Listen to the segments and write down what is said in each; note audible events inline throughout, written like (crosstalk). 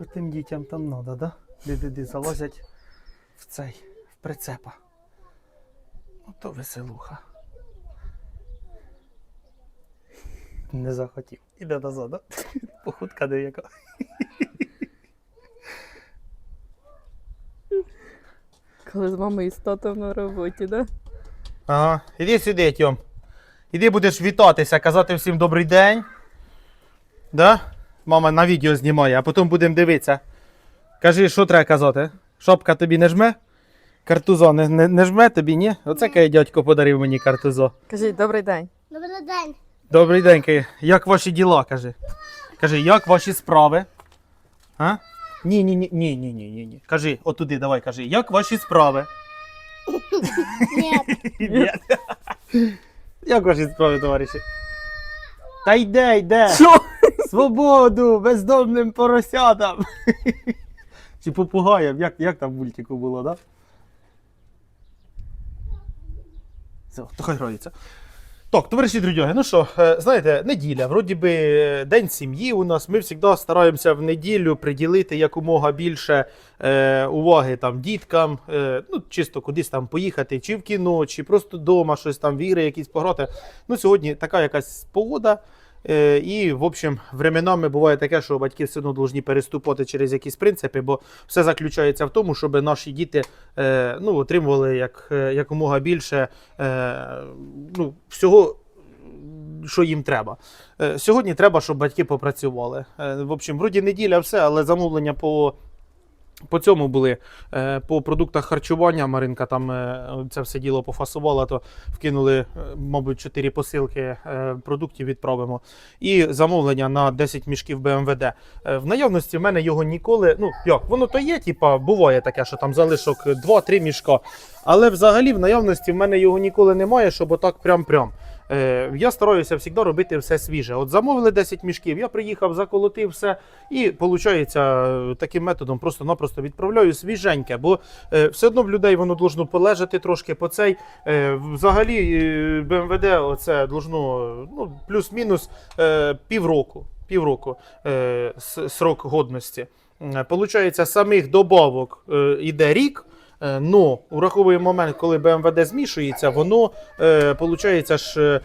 Що тим дітям там треба, да? Ди-ди-ди, залазять в цей, в прицепа. Ото веселуха. Не захотів. Іде назад, да? Походка деяка. Коли з мамою і з татом на роботі, да? Ага, іди сюди, Тьом. Іди будеш вітатися, казати всім добрий день. Да? Мама на відео знімає, а потім будемо дивитися. Кажи, що треба казати? Шопка тобі не жме? Картузо не, не, не жме тобі, ні? Оце каже дядько подарив мені картузо. Кажіть, добрий день. Добрий день. Добрий день, каже. Як ваші діла? Кажи. Кажи, як ваші справи? А? Ні, ні, ні, ні, ні, ні, ні, ні. Кажи, отуди, давай, кажи, як ваші справи? Ні. Як ваші справи, товариші? Та йде, йде! Що? Свободу бездомним поросятам! (laughs) Чи попугаєм, як, як там в мультику було, да? Все, то хай грається. Так, товариші друзі, ну що, е, знаєте, неділя, вроді би е, день сім'ї у нас. Ми завжди стараємося в неділю приділити якомога більше е, уваги там діткам, е, ну чисто кудись там поїхати, чи в кіно, чи просто вдома щось там в ігри якісь пограти. Ну сьогодні така якась погода. Е, і, в общем, временами буває таке, що батьки все одно повинні переступати через якісь принципи, бо все заключається в тому, щоб наші діти е, ну, отримували як, е, якомога більше ну, всього, що їм треба. Сьогодні треба, щоб батьки попрацювали. В общем, вроді неділя, все, але замовлення по. По цьому були е, по продуктах харчування. Маринка там е, це все діло пофасувала, то вкинули, е, мабуть, 4 посилки продуктів відправимо. І замовлення на 10 мішків БМВД. В наявності в мене його ніколи. Ну як, воно то є, типа, буває таке, що там залишок 2-3 мішка. Але взагалі в наявності в мене його ніколи немає, щоб отак прям-прям. Е, я стараюся завжди робити все свіже. От замовили 10 мішків, я приїхав, заколотив все, і виходить таким методом просто-напросто відправляю свіженьке, бо е, все одно в людей воно должно полежати трошки по цей. Е, взагалі е, БМВД оце должно ну, плюс-мінус е, півроку. Півроку е, срок годності. Е, Получається, самих добавок е, йде рік. Е, ураховує момент, коли БМВД змішується, воно е, ж е,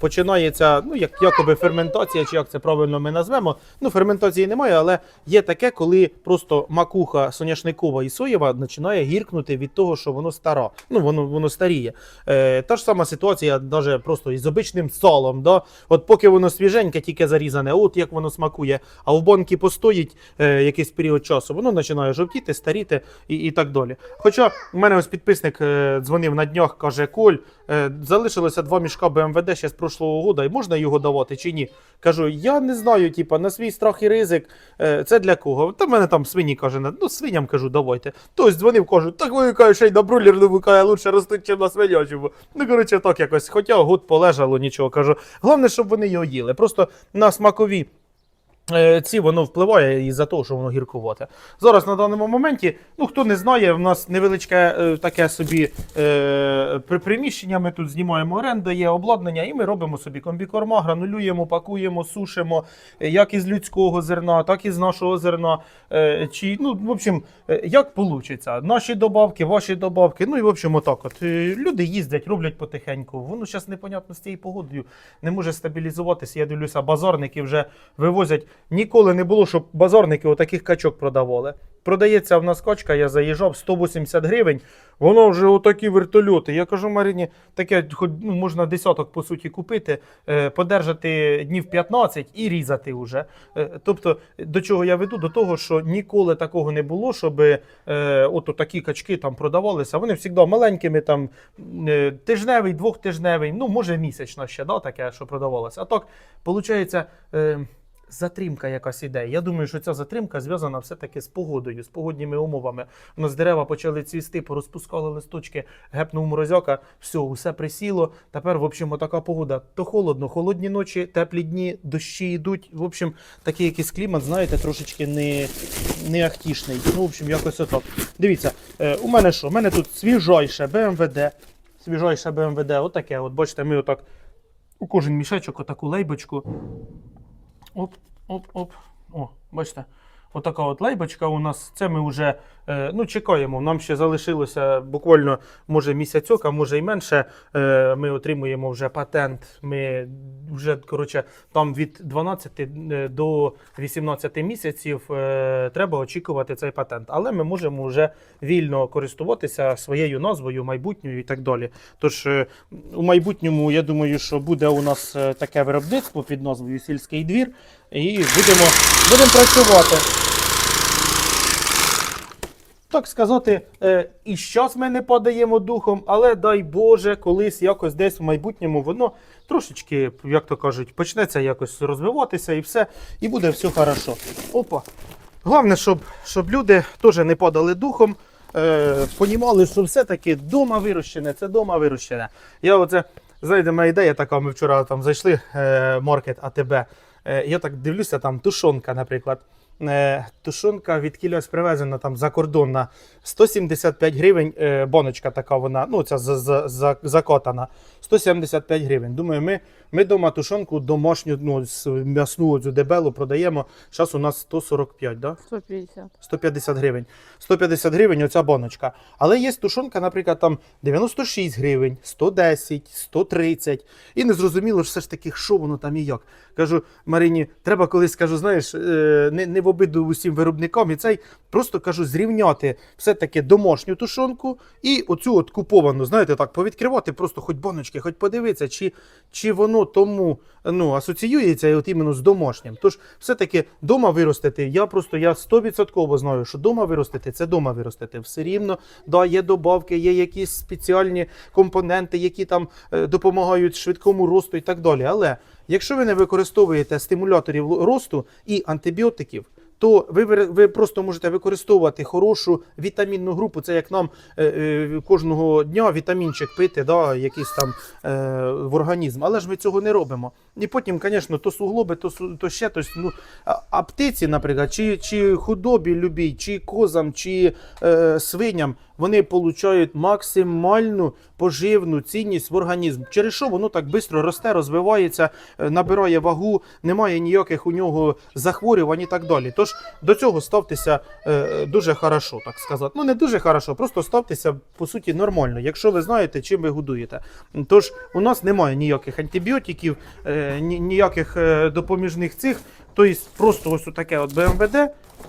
починається, ну як якоби ферментація, чи як це правильно ми назвемо. Ну, ферментації немає, але є таке, коли просто макуха соняшникова і соєва починає гіркнути від того, що воно стара. Ну воно воно старіє. Е, та ж сама ситуація, навіть просто із обичним салом. Да? От поки воно свіженьке, тільки зарізане, от як воно смакує, а в банки постоїть е, якийсь період часу, воно починає жовтіти, старіти і, і так далі. Хоча у мене ось підписник е, дзвонив на днях, каже: Коль, е, залишилося два мішка БМВД ще з прошлого года, і можна його давати чи ні? Кажу, я не знаю, типа, на свій страх і ризик, е, це для кого? Та в мене там свині каже, ну свиням кажу, давайте. Хтось дзвонив, кажу, так ви каже, ще й на брулер не викає, лучше ростуть, ніж на свинячому. Ну, коротше, так якось. Хоча год полежало, нічого кажу. Головне, щоб вони його їли. Просто на смакові. Е, Ці воно впливає із-за того, що воно гіркувате. Зараз на даному моменті, ну хто не знає, в нас невеличке е, таке собі е, приміщення. Ми тут знімаємо оренду, є обладнання, і ми робимо собі комбікорма, гранулюємо, пакуємо, сушимо е, як із людського зерна, так і з нашого зерна. Е, чи, ну, в общем, як вийде. Наші добавки, ваші добавки. Ну і в общем, отак. От. Люди їздять, роблять потихеньку. Воно зараз непонятно з цією погодою не може стабілізуватися. Я дивлюся, базарники вже вивозять. Ніколи не було, щоб базарники отаких качок продавали. Продається в нас качка, я заїжджав 180 гривень. Воно вже отакі вертольоти. Я кажу Марині, таке хоч ну, можна десяток по суті купити, е, подержати днів 15 і різати вже. Е, тобто, до чого я веду? До того, що ніколи такого не було, щоб е, от такі качки там продавалися. Вони завжди маленькими, там е, тижневий, двохтижневий, ну може місячно ще, да, таке, що продавалося. А так, виходить. Затримка якась іде. Я думаю, що ця затримка зв'язана все-таки з погодою, з погодніми умовами. У нас дерева почали цвісти, порозпускали листочки, гепнув морозяка, все, усе присіло. Тепер, в общем, така погода. То холодно, холодні ночі, теплі дні, дощі йдуть. В общем, такий якийсь клімат, знаєте, трошечки не, не ахтішний. Ну, в общем, якось отак. Дивіться, е, у мене що? У мене тут свіжайше БМВД. Свіжайше БМВД, отаке. От бачите, ми отак у кожен мішечок отаку лейбочку. Оп, оп, оп. О, бачите. Отака от лейбочка у нас. Це ми вже ну, чекаємо. Нам ще залишилося буквально може місяцьок, а може й менше. Е, Ми отримуємо вже патент. Ми вже коротше, там від 12 е, до 18 місяців е, треба очікувати цей патент. Але ми можемо вже вільно користуватися своєю назвою, майбутньою і так далі. Тож е, у майбутньому я думаю, що буде у нас е, таке виробництво під назвою Сільський двір, і будемо, будемо працювати. Так сказати, е, і щас ми не подаємо духом, але дай Боже, колись якось десь в майбутньому воно трошечки, як то кажуть, почнеться якось розвиватися і все, і буде все хорошо. Опа. Головне, щоб, щоб люди теж не падали духом, е, понімали, що все-таки дома вирощене, це дома вирощене. Я оце, знаєте, моя ідея така, ми вчора там зайшли е, маркет АТБ. Е, я так дивлюся, там тушонка, наприклад. Е, тушонка від кільось привезена там закордонна. 175 гривень е, боночка така вона, ну ця за, за, за, закотана. 175 гривень. Думаю, ми, ми дома тушонку домашню, ну, м'ясну цю дебелу продаємо. Зараз у нас 145, да? 150. 150 гривень. 150 гривень оця боночка. Але є тушонка, наприклад, там 96 гривень, 110, 130. І не зрозуміло все ж таки, що воно там і як. Кажу, Марині, треба колись кажу, знаєш, е, не, не в обиду усім виробникам, і цей просто кажу, зрівняти все-таки домашню тушонку і оцю от куповану, знаєте, так, повідкривати, просто хоч боночки, хоч подивитися, чи, чи воно тому ну, асоціюється от іменно з домашнім. Тож, все-таки дома виростити, я просто я 100% знаю, що дома виростити це дома виростити. Все рівно, да, є добавки, є якісь спеціальні компоненти, які там е, допомагають швидкому росту і так далі. Але якщо ви не використовуєте стимуляторів росту і антибіотиків, то ви, ви просто можете використовувати хорошу вітамінну групу. Це як нам е, е, кожного дня вітамінчик пити, да, якийсь там е, в організм. Але ж ми цього не робимо. І потім, звісно, то суглоби, то, то ще тось, ну, а, а птиці, наприклад, чи, чи худобі любій, чи козам, чи е, свиням, вони получають максимальну поживну цінність в організм. Через що воно так швидко росте, розвивається, е, набирає вагу, немає ніяких у нього захворювань і так далі. Тож до цього ставтеся е, дуже хорошо, так сказати. Ну не дуже хорошо, просто ставтеся по суті нормально, якщо ви знаєте, чим ви годуєте. Тож у нас немає ніяких антибіотиків, е, ні- ніяких е, допоміжних цих. Тобто просто ось таке от БМВД.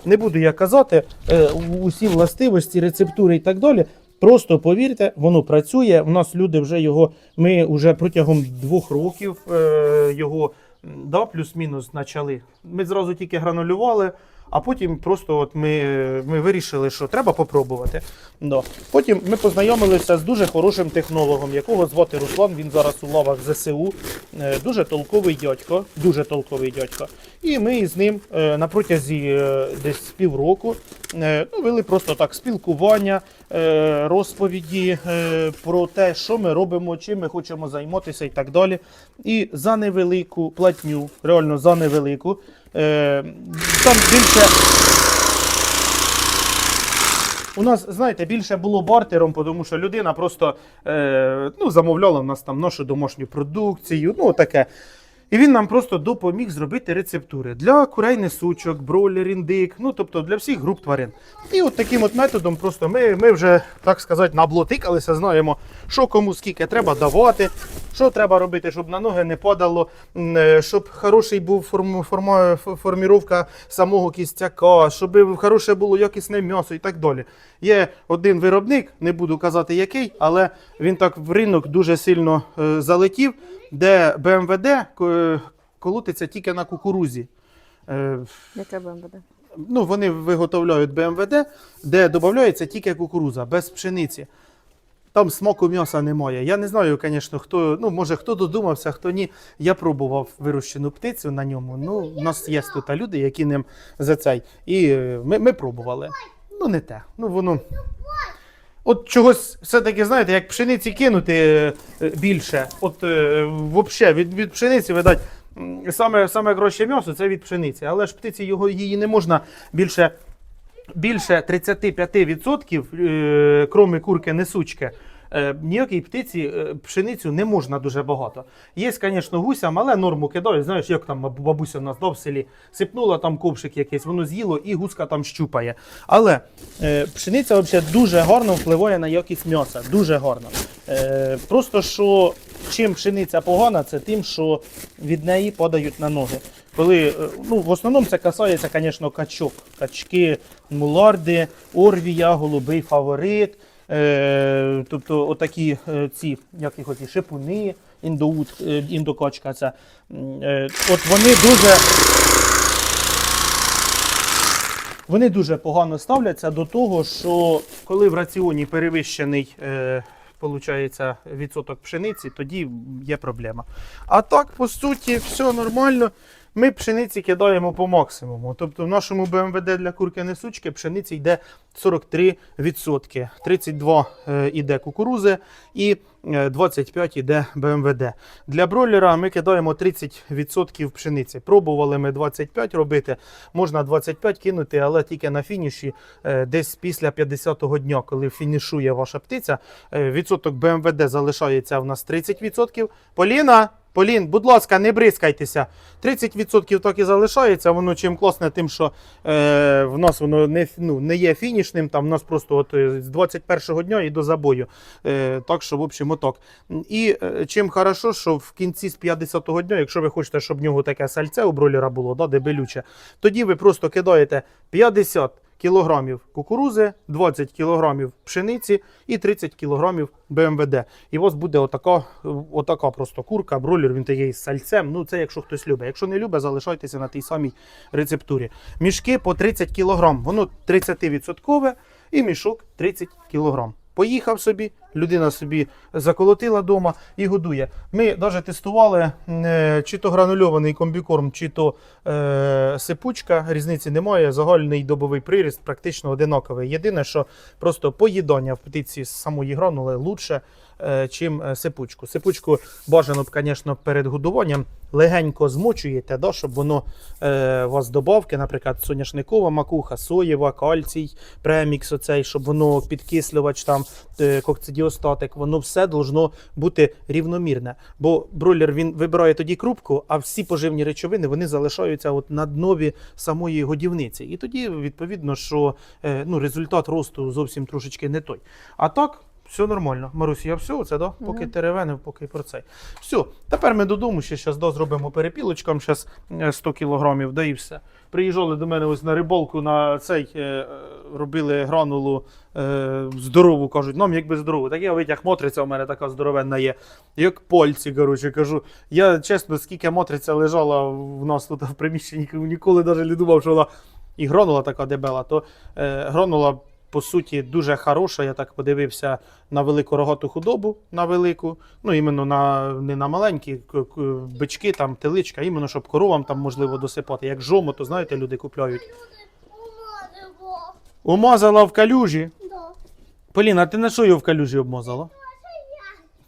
Не буду я казати е, усі властивості, рецептури і так далі. Просто повірте, воно працює. У нас люди вже його. Ми вже протягом двох років е, його да, плюс-мінус почали. Ми зразу тільки гранулювали, а потім просто от ми, ми вирішили, що треба попробувати. Да. Потім ми познайомилися з дуже хорошим технологом, якого звати Руслан. Він зараз у лавах ЗСУ. Е, Дуже толковий дядько, дуже толковий дядько. І ми з ним е, на протязі е, десь півроку е, ну, вели просто так спілкування, розповіді про те, що ми робимо, чим ми хочемо займатися і так далі. І за невелику платню, реально за невелику. Там більше. У нас, знаєте, більше було бартером, тому що людина просто е, ну, замовляла в нас там нашу домашню продукцію, ну таке. І він нам просто допоміг зробити рецептури для курей несучок, бройлер, індик, ну тобто для всіх груп тварин. І от таким от методом просто ми, ми вже, так сказати, наблотикалися, знаємо, що кому скільки треба давати, що треба робити, щоб на ноги не падало, е, щоб хороший був форму, форма, ф- форміровка самого кістяка, щоб хороше було якісне м'ясо і так далі. Є один виробник, не буду казати який, але він так в ринок дуже сильно е, залетів, де БМВД колотиться тільки на кукурузі. Е, Яке БМВД? ну, вони виготовляють БМВД, де додається тільки кукуруза, без пшениці. Там смаку м'яса немає. Я не знаю, звісно, хто, ну, може, хто додумався, хто ні. Я пробував вирощену птицю на ньому. Ну, у нас є тут люди, які ним за цей. І е, ми, ми пробували. Ну, не те. Ну, воно. От чогось все-таки, знаєте, як пшениці кинути е, е, більше. От е, взагалі від, від пшениці, видать, саме, саме краще м'ясо це від пшениці. Але ж птиці його, її не можна більше, більше 35%, е, кроме курки несучки, ніякій птиці е, пшеницю не можна дуже багато. Є, звісно, гусям, але норму кидають. Знаєш, як там бабуся в нас да, в селі сипнула там ковшик якийсь, воно з'їло і гуска там щупає. Але е, пшениця взагалі дуже гарно впливає на якість м'яса. Дуже гарно. Е, просто що чим пшениця погана, це тим, що від неї подають на ноги. Коли, е, ну, в основному це касається, звісно, качок. Качки, муларди, орвія, голубий фаворит. Е, тобто отакі е, ці, як їх оті, шипуни, індоут, е, індокочка. Це, е, от вони дуже. Вони дуже погано ставляться до того, що коли в раціоні перевищений е, получається, відсоток пшениці, тоді є проблема. А так, по суті, все нормально. Ми пшениці кидаємо по максимуму. Тобто в нашому БМВД для курки несучки пшениці йде 43%. 32 е, йде кукурузи і е, 25 йде БМВД. Для бройлера ми кидаємо 30% пшениці. Пробували ми 25 робити. Можна 25 кинути, але тільки на фініші е, десь після 50-го дня, коли фінішує ваша птиця, е, відсоток БМВД залишається в нас 30%. Поліна, Полін, будь ласка, не бризкайтеся. 30% так і залишається. Воно чим класне, тим, що е, в нас воно не, ну, не є фінішним. Там в нас просто от, е, з 21-го дня і до забою. Е, так що, в общем, отак. І е, чим хорошо, що в кінці з 50-го дня, якщо ви хочете, щоб в нього таке сальце у бройлера було, да, дебелюче, тоді ви просто кидаєте 50 кілограмів кукурузи, 20 кілограмів пшениці і 30 кілограмів БМВД. І у вас буде отака, отака просто курка, бройлер, він є із сальцем. Ну, це якщо хтось любить. Якщо не любить, залишайтеся на тій самій рецептурі. Мішки по 30 кілограм, воно 30% і мішок 30 кілограм. Поїхав собі, людина собі заколотила вдома і годує. Ми навіть тестували е, чи то гранульований комбікорм, чи то е, сипучка. Різниці немає. Загальний добовий приріст практично одинаковий. Єдине, що просто поїдання в птиці з самої гранули лучше, е, чим е, сипучку. Сипучку бажано б, звісно, перед годуванням легенько змочуєте, да, щоб воно е, у вас добавки, наприклад, соняшникова макуха, соєва, кальцій, премікс, оцей, щоб воно підкислювач, там, е, кокцидіостатик, воно все должно бути рівномірне. Бо бройлер він вибирає тоді крупку, а всі поживні речовини вони залишаються от на днові самої годівниці. І тоді, відповідно, що е, ну, результат росту зовсім трошечки не той. А так. Все нормально. Марусь, я все, це да? Поки Мгм. теревенив, поки про цей. Все, тепер ми додому ще зараз да, зробимо перепілочкам, зараз 100 кілограмів, да і все. Приїжджали до мене ось на рибалку на цей, е, е, робили гранулу е, здорову, кажуть, нам якби здорову. Так я витяг мотриця, у мене така здоровенна є. Як пальці, коротше, кажу. Я чесно, скільки мотриця лежала в нас тут в приміщенні, ніколи навіть не думав, що вона і гранула така дебела, то е, гранула. По суті, дуже хороша. Я так подивився на велику рогату худобу, на велику, ну іменно на не на маленькі бички, там теличка, іменно щоб коровам там можливо досипати. Як жому, то знаєте, люди купляють. Умазала в калюжі. Да. Поліна, ти на що його в калюжі обмазала?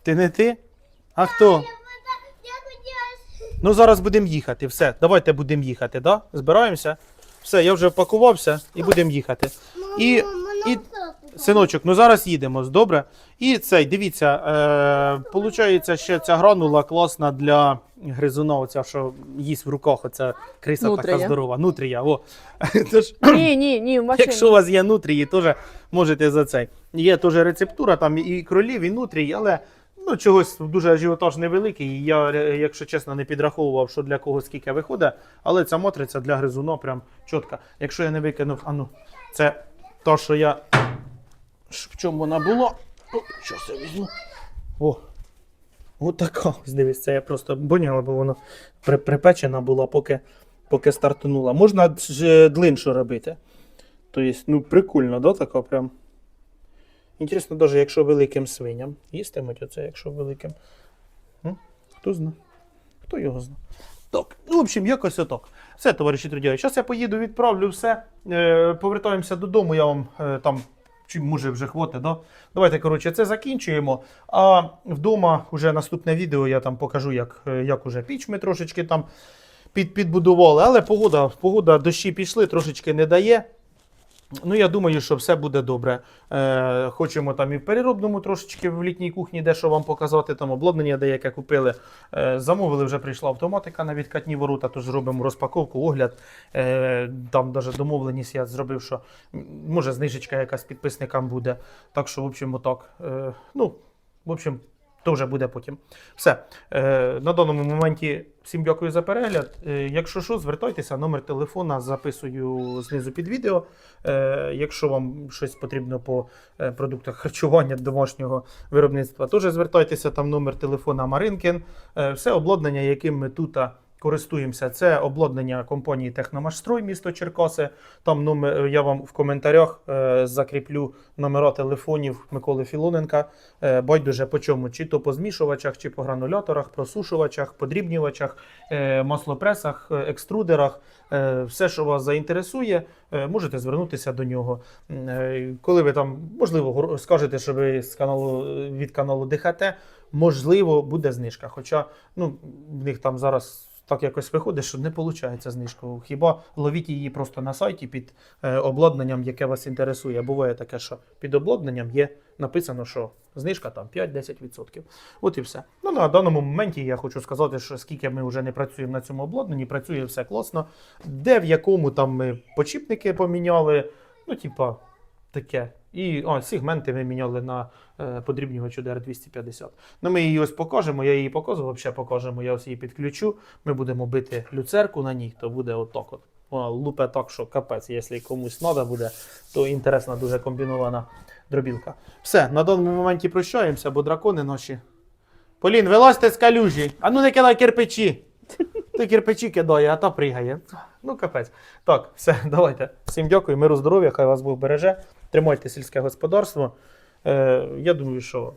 Ти не ти? А хто? Ну зараз будемо їхати. Все, давайте будемо їхати, да? Збираємося. Все, я вже впакувався і будемо їхати. І- і- Синочок, ну зараз їдемо, добре? І цей, дивіться, е, получається, ще ця гранула класна для гризуна, оця, що їсть в руках, оця криса така здорова. Нутрія. О. (laughs) Тож, Ні, ні, ні, в машині. якщо у вас є нутрії, теж можете за цей. Є теж рецептура, там і кролів, і нутрій, але ну, чогось дуже ажіотаж невеликий. І я, е, якщо чесно, не підраховував, що для кого скільки виходить, але ця матриця для гризуна прям чітка. Якщо я не викинув, а ну, це то, що я. В чому вона була? О, Щось я візьму. О. Отака. Дивись, це я просто боняла, бо воно припечена була, поки, поки стартанула. Можна ж длиншу робити. Тобто, ну, прикольно, да, така прям. Інтересно, навіть якщо великим свиням. Їстимуть оце, якщо великим. Хто зна? Хто його зна? Так, ну, в общем, якось отак. Все, товариші трудяги. Зараз я поїду, відправлю все. Е, повертаємося додому, я вам е, там. Чи може вже хватить, да? Давайте, коротше, це закінчуємо. А вдома вже наступне відео я там покажу, як, е, як уже піч ми трошечки там під, підбудували. Але погода, погода дощі пішли, трошечки не дає. Ну, я думаю, що все буде добре. Е, хочемо там і в переробному трошечки в літній кухні дещо вам показати. Там обладнання деяке купили. Е, замовили, вже прийшла автоматика на відкатні ворота, тож зробимо розпаковку, огляд. Е, там навіть домовленість я зробив, що може знижечка якась підписникам буде. Так що, в общем, отак. Е, ну, в общем, то вже буде потім. Все. Е, на даному моменті всім дякую за перегляд. Е, якщо що, звертайтеся, номер телефона записую знизу під відео. Е, якщо вам щось потрібно по е, продуктах харчування домашнього виробництва, теж звертайтеся, там номер телефона Маринкін. Все обладнання, яким ми тут користуємося, це обладнання компанії Техномашстрой, місто Черкаси. Там номер, я вам в коментарях е, закріплю номера телефонів Миколи Філоненка. Е, байдуже по чому, чи то по змішувачах, чи по грануляторах, просушувачах, подрібнювачах, е, маслопресах, е, екструдерах. Е, все, що вас заінтересує, е, можете звернутися до нього. Е, Коли ви там, можливо, скажете, що ви з каналу від каналу ДХТ, можливо, буде знижка. Хоча ну, в них там зараз. Так якось виходить, що не виходить знижка. Хіба ловіть її просто на сайті під е, обладнанням, яке вас інтересує. Буває таке, що під обладнанням є написано, що знижка там 5-10%. От і все. Ну на даному моменті я хочу сказати, що скільки ми вже не працюємо на цьому обладнанні, працює все класно. Де в якому там ми почіпники поміняли, ну, типа, таке. І о, сегменти ми міняли на е, подрібнювачу DR250. Ну, ми її ось покажемо, я її показував, ще покажемо, я ось її підключу. Ми будемо бити люцерку на ній, то буде отак от. Лупе так, що капець, якщо комусь треба буде, то інтересна дуже комбінована дробілка. Все, на даному моменті прощаємося, бо дракони наші. Полін, вилазьте з калюжі. А ну не кидай кирпичі. Ти кирпичі кидає, а та пригає. Ну, капець. Так, все, (laughs) давайте. Всім дякую, миру, здоров'я, хай вас Бог береже. Тримайте сільське господарство. Е, я думаю, що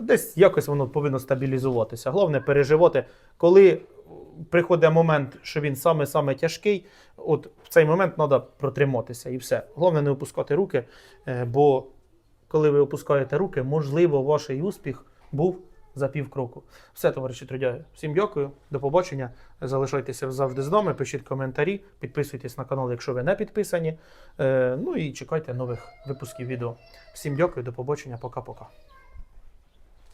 десь якось воно повинно стабілізуватися. Головне переживати, коли приходить момент, що він саме-саме тяжкий, от в цей момент треба протриматися і все. Головне не опускати руки, е, бо коли ви опускаєте руки, можливо, ваш успіх був за півкроку. Все, товариші трудяги. Всім дякую, до побачення. Залишайтеся завжди з нами, пишіть коментарі, підписуйтесь на канал, якщо ви не підписані. Е, ну і чекайте нових випусків відео. Всім дякую, до побачення, пока-пока.